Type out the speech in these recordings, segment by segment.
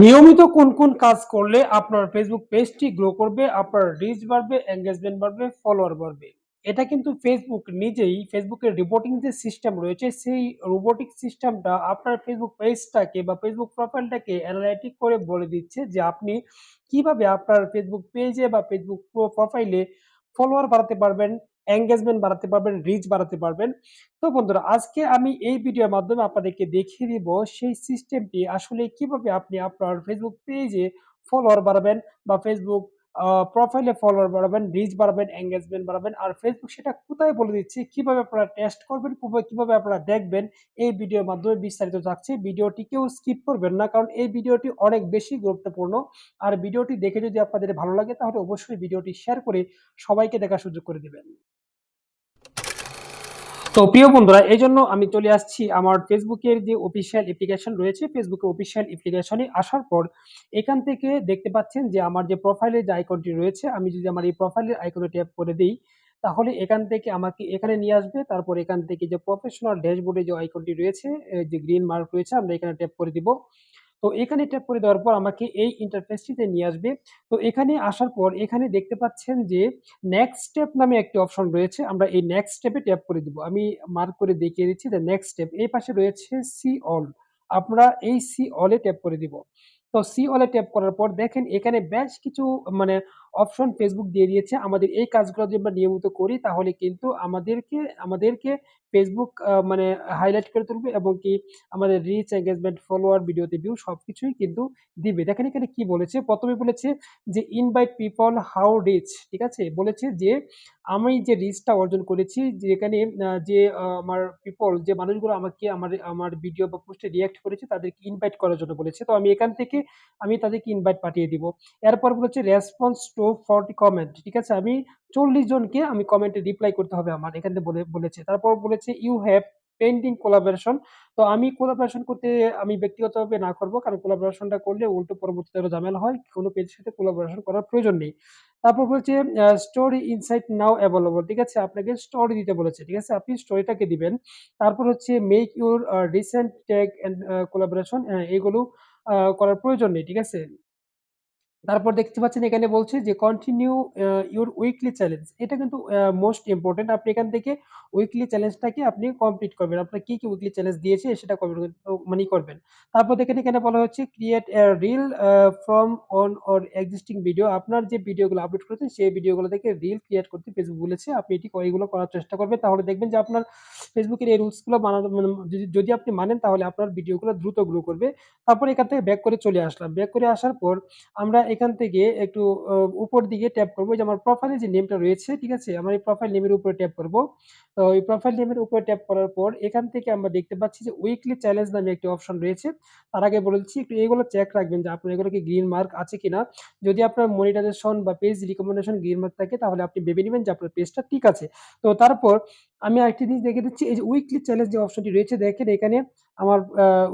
নিয়মিত কোন, কোন কাজ করলে আপনার ফেসবুক পেজটি গ্রো করবে, আপনার রিচ বাড়বে, এনগেজমেন্ট বাড়বে, ফলোয়ার বাড়বে? এটা কিন্তু ফেসবুক নিজেই ফেসবুকের রিপোর্টিং যে সিস্টেম রয়েছে, সেই রোবোটিক সিস্টেমটা আপনার ফেসবুক পেজটাকে বা ফেসবুক প্রোফাইলটাকে অ্যানালাইটিক করে বলে দিচ্ছে যে আপনি কীভাবে আপনার ফেসবুক পেজে বা ফেসবুক প্রো প্রোফাইলে ফলোয়ার বাড়াতে পারবেন, এনগেজমেন্ট বাড়াতে পারবেন, রিচ বাড়াতে পারবেন। তো বন্ধুরা আজকে আমি এই ভিডিওর মাধ্যমে আপনাদেরকে দেখিয়ে দিব সেই সিস্টেমটি আসলে কীভাবে আপনি আপনার ফেসবুক পেজে ফলোয়ার বাড়াবেন বা ফেসবুক প্রোফাইলে ফলোয়ার বাড়াবেন, রিচ বাড়াবেন, এনগেজমেন্ট বাড়াবেন। আর ফেসবুক সেটা কোথায় বলে দিচ্ছে, কীভাবে আপনারা টেস্ট করবেন, কীভাবে আপনারা দেখবেন এই ভিডিওর মাধ্যমে বিস্তারিত থাকছে। ভিডিওটি কেউ স্কিপ করবেন না কারণ এই ভিডিওটি অনেক বেশি গুরুত্বপূর্ণ। আর ভিডিওটি দেখে যদি আপনাদের ভালো লাগে তাহলে অবশ্যই ভিডিওটি শেয়ার করে সবাইকে দেখার সুযোগ করে দিবেন। তো প্রিয় বন্ধুরা এই জন্য আমি চলে আসছি আমার ফেসবুকের যে অফিসিয়াল অ্যাপ্লিকেশন রয়েছে, ফেসবুকের অফিসিয়াল অ্যাপ্লিকেশনে আসার পর এখান থেকে দেখতে পাচ্ছেন যে আমার যে প্রোফাইলের যে আইকনটি রয়েছে, আমি যদি আমার এই প্রোফাইলের আইকনে ট্যাপ করে দেই, তাহলে এখান থেকে আমাকে এখানে নিয়ে আসবে। তারপর এখান থেকে যে প্রফেশনাল ড্যাশবোর্ডে যে আইকনটি রয়েছে, যে গ্রিন মার্ক রয়েছে আমরা এখানে ট্যাপ করে দিব। তো এখানে ট্যাপ করে দেওয়ার পর আমাকে এই ইন্টারফেসটিতে নিয়ে আসবে। তো এখানে আসার পর এখানে দেখতে পাচ্ছেন যে নেক্সট স্টেপ নামে একটি অপশন রয়েছে। আমরা এই নেক্সট স্টেপে ট্যাপ করে দিব। আমি মার্ক করে দেখিয়ে দিচ্ছি যে নেক্সট স্টেপ। এই পাশে রয়েছে সি অল। আমরা এই সি অলে ট্যাপ করে দিব। তো সি অলে ট্যাপ করার পর দেখেন এখানে বেশ কিছু মানে অপশন ফেসবুক দিয়ে দিয়েছে। আমাদের এই কাজগুলো যদি আমরা নিয়মিত করি তাহলে কিন্তু আমাদেরকে আমাদেরকে ফেসবুক মানে হাইলাইট করে তুলবে এবং কি আমাদের রিচ, এনগেজমেন্ট, ফলোয়ার, ভিডিওতে ভিউ সব কিছুই কিন্তু দিবে। দেখেন এখানে কি বলেছে? প্রথমে বলেছে যে ইনভাইট পিপল হাউ রিচ ঠিক আছে? বলেছে যে আমি যে রিচটা অর্জন করেছি যেখানে যে আমার পিপল যে মানুষগুলো আমাকে আমার আমার ভিডিও বা পোস্টে রিঅ্যাক্ট করেছে তাদেরকে ইনভাইট করার জন্য বলেছে। তো আমি এখান থেকে আমি তাদেরকে ইনভাইট পাঠিয়ে দিব। এরপর বলেছে রেসপন্স টু 40 কমেন্ট ঠিক আছে? আমি ৪০ জনকে আমি কমেন্টে রিপ্লাই করতে হবে আমার। এখান থেকে বলে, বলেছে। তারপর বলেছে ইউ হ্যাভ পেন্ডিং কোলাবোরেশন তো আমি কোলাবোরেশন করতে আমি ব্যক্তিগতভাবে না করব। কারণ কোলাবোরেশনটা করলে উল্টো পরবর্তীতে আরও ঝামেলা হয়। কোনো পেজের সাথে কোলাবোরেশন করার প্রয়োজন নেই। তারপর বলছে স্টোরি ইনসাইট নাও অ্যাভেলেবল ঠিক আছে? আপনাকে স্টোরি দিতে বলেছে। ঠিক আছে? আপনি স্টোরিটাকে দিবেন। তারপর হচ্ছে make your recent tag and collaboration এগুলো করার প্রয়োজন নেই। ঠিক আছে? তারপর দেখতে পাচ্ছেন এখানে বলছে যে কন্টিনিউ ইউর উইকলি চ্যালেঞ্জ। এটা কিন্তু মোস্ট ইম্পোর্টেন্ট। আপনি এখান থেকে উইকলি চ্যালেঞ্জটাকে আপনি কমপ্লিট করবেন। আপনার কি, কি উইকলি চ্যালেঞ্জ দিয়েছে সেটা মানেই করবেন। তারপর দেখেন এখানে বলা হচ্ছে create reel from one or existing video. আপনার যে ভিডিওগুলো আপলোড করেছেন সেই ভিডিওগুলো থেকে রিল ক্রিয়েট করতে ফেসবুক বলেছে। আপনি এটি এগুলো করার চেষ্টা করবেন। তাহলে দেখবেন যে আপনার ফেসবুকের এই রুলসগুলো বানানো মানে যদি আপনি মানেন তাহলে আপনার ভিডিওগুলো দ্রুত গ্রো করবে। তারপর এখান থেকে ব্যাক করে চলে আসলাম। ব্যাক করে আসার পর আমরা এখান থেকে একটু উপর দিকে ট্যাপ করব যে আমার প্রোফাইলে যে নেমটা রয়েছে, ঠিক আছে? আমার এই প্রোফাইল নেমের উপরে ট্যাপ করব। তো এই প্রোফাইল নেমের উপরে ট্যাপ করার পর এখান থেকে আমরা দেখতে পাচ্ছি যে উইকলি চ্যালেঞ্জ নামে একটি অপশন রয়েছে। তার আগে বলে দিচ্ছি একটু এগুলো চেক রাখবেন যে আপনার এগুলো কি গ্রিন মার্ক আছে কিনা। যদি আপনার মনিটাইজেশন বা পেজ রিকমেন্ডেশন গ্রিন মার্ক থাকে তাহলে আপনি ভেবে নেবেন যে আপনার পেজটা ঠিক আছে। তো তারপর আমি আরেকটি জিনিস দেখে দিচ্ছি এই যে উইকলি চ্যালেঞ্জ যে অপশনটি রয়েছে দেখেন এখানে আমার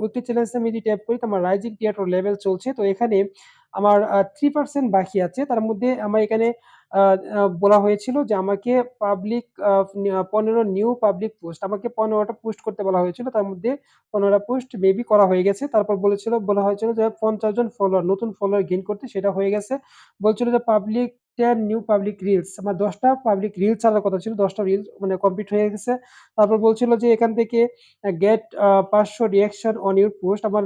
উইকলি চ্যালেঞ্জ আমি যদি ট্যাপ করি তো আমার রাইজিং ক্রিয়েটর লেভেল চলছে। তো এখানে আমার থ্রি পার্সেন্ট বাকি আছে। তার মধ্যে আমার এখানে বলা হয়েছিল যে আমাকে পাবলিক পনেরো নিউ পাবলিক পোস্ট আমাকে পনেরোটা পোস্ট করতে বলা হয়েছিল। তার মধ্যে পনেরোটা পোস্ট মেবি করা হয়ে গেছে। তারপর বলেছিল, বলা হয়েছিল যে ৫০ জন ফলোয়ার নতুন ফলোয়ার গেইন করতে সেটা হয়ে গেছে। বলছিল যে পাবলিক 10 নিউ পাবলিক রিলস আমার দশটা পাবলিক রিলস ছাড়ার কথা ছিল। দশটা রিলস মানে কমপ্লিট হয়ে গেছে। তারপর বলছিল যে এখান থেকে get a ৫০০ reaction on your post আমার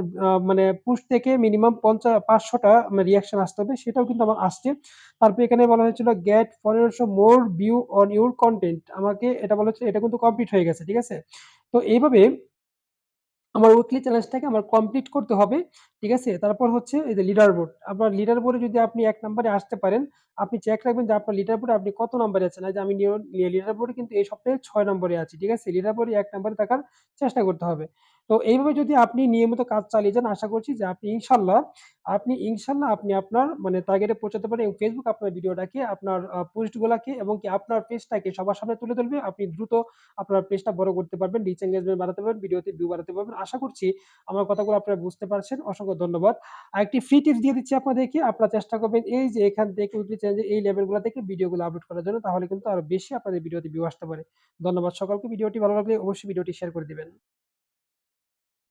মানে পোস্ট থেকে মিনিমাম পঞ্চা ৫০০ টা মানে রিঅ্যাকশন আসতে হবে। সেটাও কিন্তু আমার আসছে। তারপর এখানে বলা হয়েছিল get ১৫০০ more view on your content আমাকে এটা বলা হচ্ছে এটা কিন্তু কমপ্লিট হয়ে গেছে। ঠিক আছে? তো এইভাবে আমার উইকলি চ্যালেঞ্জটাকে আমার কমপ্লিট করতে হবে। ঠিক আছে? তারপর হচ্ছে এই যে লিডার বোর্ড। আপনার লিডার বোর্ডে যদি আপনি এক নম্বরে আসতে পারেন, আপনি চেক রাখবেন যে আপনার লিডার বোর্ডে আপনি কত নম্বরে আছেন। যে আমি লিডার বোর্ডে কিন্তু এই সপ্তাহে ছয় নম্বরে আছি। ঠিক আছে? লিডার বোর্ডে এক নম্বরে থাকার চেষ্টা করতে হবে। তো এইভাবে যদি আপনি নিয়মিত কাজ চালিয়ে যান আশা করছি যে আপনি ইনশাল্লাহ আপনি ইনশাল্লাহ আপনি আপনার মানে টার্গেটে পৌঁছাতে পারেন এবং ফেসবুক আপনার ভিডিওটাকে আপনার আ পোস্ট গুলাকে এবং কি আপনার পেজটাকে সবার সামনে তুলে ধরবে। আপনি দ্রুত আপনার পেজটা বড় করতে পারবেন, রিচ এনগেজমেন্ট বাড়াতে পারবেন, ভিডিওতে ভিউ বাড়াতে পারবেন। আশা করছি আমার কথাগুলো আপনারা বুঝতে পারছেন। অসংখ্য ধন্যবাদ। আরেকটি ফ্রি টিপস দিয়ে দিচ্ছি আপনাদেরকে। আপনারা চেষ্টা করবেন এই যে এখান থেকে উইকলি চ্যালেঞ্জের এই লেভেলগুলো থেকে ভিডিওগুলো আপলোড করার জন্য। তাহলে কিন্তু আরও বেশি আপনাদের ভিডিওতে ভিউ আসতে পারে। ধন্যবাদ সকলকে। ভিডিওটি ভালো লাগলে অবশ্যই ভিডিওটি শেয়ার করে দিবেন।